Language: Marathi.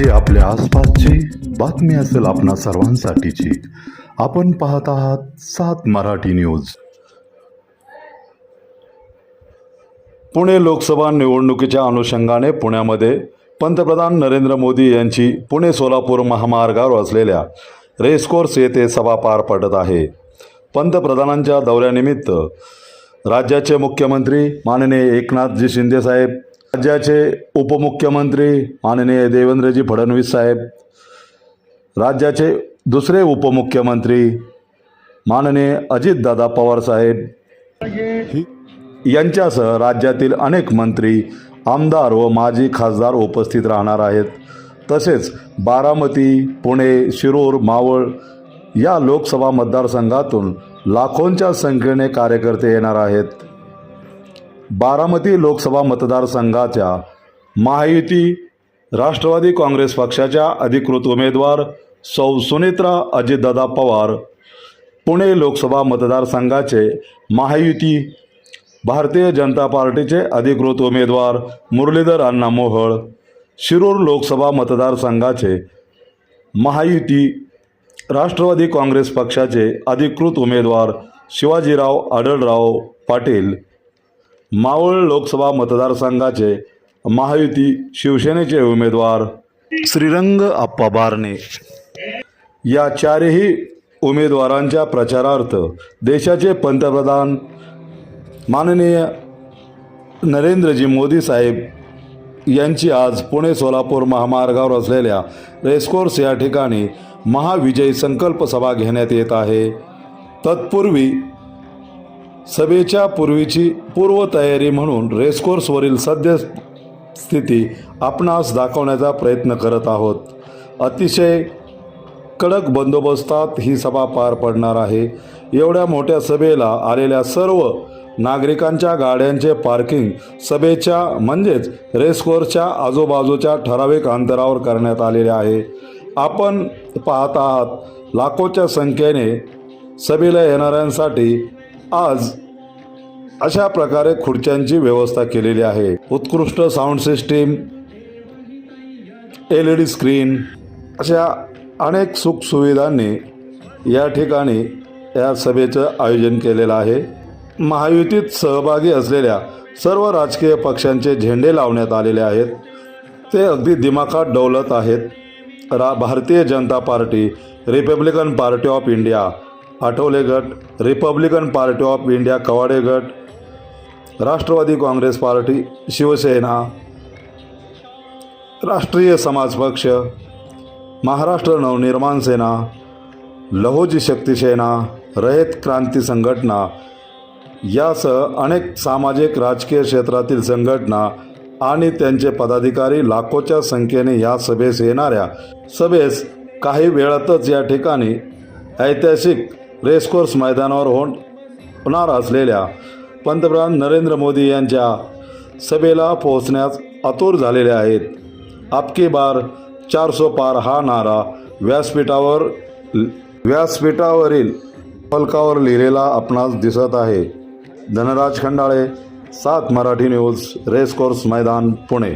जी आपल्या आसपासची बातमी असेल आपणा सर्वांसाठीची. आपण पाहत आहात सात मराठी न्यूज. पुणे लोकसभा निवडणुकीच्या अनुषंगाने पुण्यामध्ये पंतप्रधान नरेंद्र मोदी यांची पुणे सोलापूर महामार्गावर असलेल्या रेसकोर्स येथे सभा पार पडत आहे. पंतप्रधानांच्या दौऱ्यानिमित्त राज्याचे मुख्यमंत्री माननीय एकनाथजी शिंदेसाहेब राज्याचे उपमुख्यमंत्री माननीय देवेंद्रजी फडणवीस साहेब राज्याचे दुसरे उपमुख्यमंत्री माननीय अजितदादा पवार साहेब यांच्यासह राज्यातील अनेक मंत्री आमदार व माजी खासदार उपस्थित राहणार आहेत. तसेच बारामती पुणे शिरूर मावळ या लोकसभा मतदारसंघातून लाखोंच्या संख्येने कार्यकर्ते येणार आहेत. बारामती लोकसभा मतदारसंघाच्या महायुती राष्ट्रवादी काँग्रेस पक्षाच्या अधिकृत उमेदवार सौ सुनेत्रा अजितदादा पवार पुणे लोकसभा मतदारसंघाचे महायुती भारतीय जनता पार्टीचे अधिकृत उमेदवार मुरलीधर अण्णा मोहळ शिरूर लोकसभा मतदारसंघाचे महायुती राष्ट्रवादी काँग्रेस पक्षाचे अधिकृत उमेदवार शिवाजीराव आढळराव पाटील मावळ लोकसभा मतदारसंघाचे महायुती शिवसेनेचे उमेदवार श्रीरंग आप्पा बारणे. या चारही उमेदवारांच्या प्रचारार्थ देशाचे पंतप्रधान माननीय नरेंद्रजी मोदी साहेब यांची आज पुणे सोलापूर महामार्गावर असलेल्या रेसकोर्स या ठिकाणी महाविजय संकल्प सभा घेण्यात येत आहे. तत्पूर्वी सभेच्या पूर्वीची पूर्वतयारी म्हणून रेसकोर्सवरील सद्य स्थिती आपणास दाखवण्याचा प्रयत्न करत आहोत. अतिशय कडक बंदोबस्तात ही सभा पार पडणार आहे. एवढ्या मोठ्या सभेला आलेल्या सर्व नागरिकांच्या गाड्यांचे पार्किंग सभेच्या म्हणजेच रेसकोर्सच्या आजूबाजूच्या ठराविक अंतरावर करण्यात आलेले आहे. आपण पाहत आहात लाखोच्या संख्येने सभेला येणाऱ्यांसाठी आज अशा प्रकारे खुर्च्यांची व्यवस्था केलेली आहे. उत्कृष्ट sound system L E D screen अशा अनेक सुखसुविधांनी या ठिकाणी या सभेचं आयोजन केलेलं आहे. महायुतीत सहभागी असलेल्या सर्व राजकीय पक्षांचे झेंडे लावण्यात आलेले आहेत. ते अगदी दिमाखात डौलत आहेत. रा Bharatiya Janata Party Republican Party of India Athawale गट. Republican Party of India Kawade गट. Rashtrawadi Congress Party Shivsena. राष्ट्रीय समाज पक्ष. महाराष्ट्र नवनिर्माण सेना. लहोजी शक्ती सेना. रयत क्रांती संघटना. यासह अनेक सामाजिक राजकीय क्षेत्रातील संघटना आणि त्यांचे पदाधिकारी लाखोच्या संख्येने या सभेस येणाऱ्या सभेस काही वेळातच या ठिकाणी ऐतिहासिक रेसकोर्स मैदानावर होण होणार असलेल्या पंतप्रधान नरेंद्र मोदी यांच्या सभेला पोहोचण्यास आतुर झालेले आहेत. आपकी बार चारसो पार हा नारा व्यासपीठावर व्यासपीठावरील फलकावर लिहिलेला आपणास दिसत आहे. धनराज खंडाळे सात मराठी न्यूज रेसकोर्स मैदान पुणे.